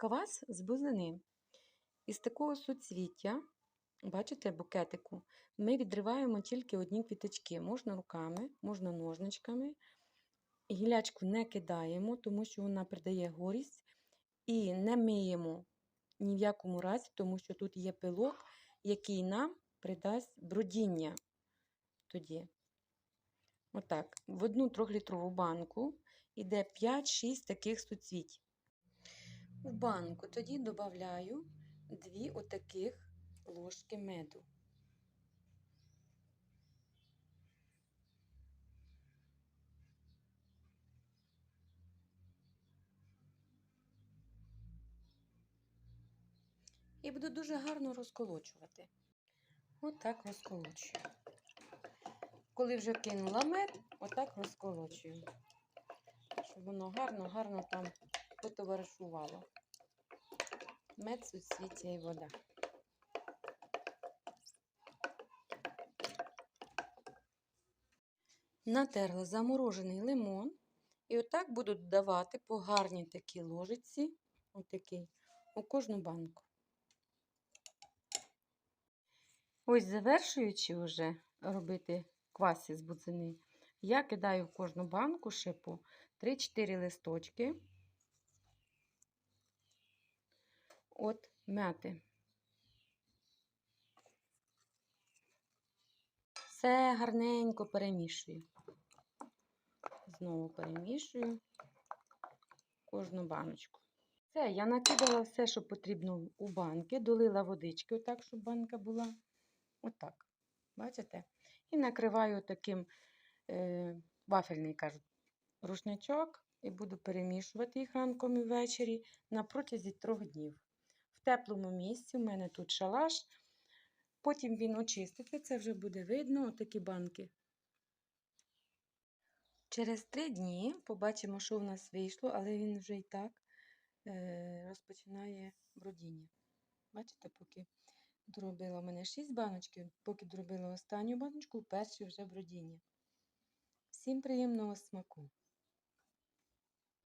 Квас з бузини. Із такого суцвіття, бачите, букетику, ми відриваємо тільки одні квіточки. Можна руками, можна ножничками. Гілячку не кидаємо, тому що вона придає горість. І не миємо ні в якому разі, тому що тут є пилок, який нам придасть бродіння тоді. Отак. В одну трьохлітрову банку йде 5-6 таких суцвіть. У банку тоді додаю дві отаких ложки меду. І буду дуже гарно розколочувати. Отак розколочую. Коли вже кинула мед, отак розколочую. Щоб воно гарно-гарно там потоваришувало. Мед, суцвіття і вода. Натерла заморожений лимон. І отак буду додавати по гарній такій ложиці, отакий, у кожну банку. Ось завершуючи вже робити квас із бузини, я кидаю в кожну банку ще по 3-4 листочки от мяти. Все гарненько перемішую. Знову перемішую кожну баночку. Все, я накидала все, що потрібно у банки, долила водички, отак, щоб банка була. Отак. Бачите? І накриваю таким е, вафельний, кажуть, рушничок і буду перемішувати їх ранком і ввечері на протязі трьох днів. Теплому місці у мене тут шалаш. Потім він очиститься, це вже буде видно, отакі банки. Через три дні побачимо, що в нас вийшло, але він вже і так е, розпочинає бродіння. Бачите, поки доробила в мене 6 баночків, поки доробила останню баночку, перші вже бродіння. Всім приємного смаку!